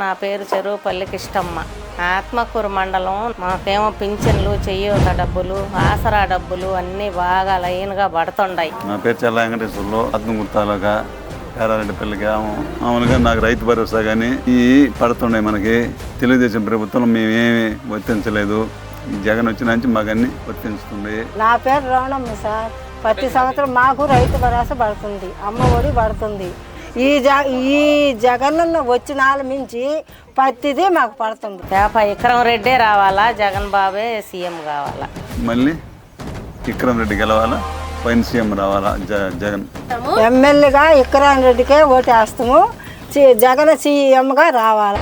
నా పేరు చెరువుపల్లి కిష్టమ్మ ఆత్మకూరు మండలం మాకేమో పింఛన్లు చెయ్యూత డబ్బులు ఆసరా డబ్బులు అన్నీ బాగా లైన్గా పడుతుండాయి. నా పేరు చల్ల వెంకటేశ్వర్లు ఆత్మకూరు తాలూకా పేరారెడ్డి పిల్లకి మామూలుగా నాకు రైతు భరోసా కానీ ఈ పడుతున్నాయి మనకి. తెలుగుదేశం ప్రభుత్వం మేమేమి వర్తించలేదు. జగన్ వచ్చిన నుంచి మాకు అన్ని వర్తించుతుంది. నా పేరు రోణమ్మ సార్. ప్రతి సంవత్సరం మాకు రైతు భరోసా పడుతుంది. అమ్మ ఒడి పడుతుంది. ఈ జ ఈ జగనన్న వచ్చిన వాళ్ళ మించి ప్రతిదీ మాకు పడుతుంది. చేప విక్రమ్ రెడ్డే రావాలా? జగన్ బాబే సీఎం కావాలా? మళ్ళీ విక్రమ్ రెడ్డి గెలవాలా? పైన సీఎం రావాలా? జగన్. ఎమ్మెల్యేగా ఇక్కరాన్ రెడ్డికే ఓటేస్తాము. జగన్ సీఎంగా రావాలి?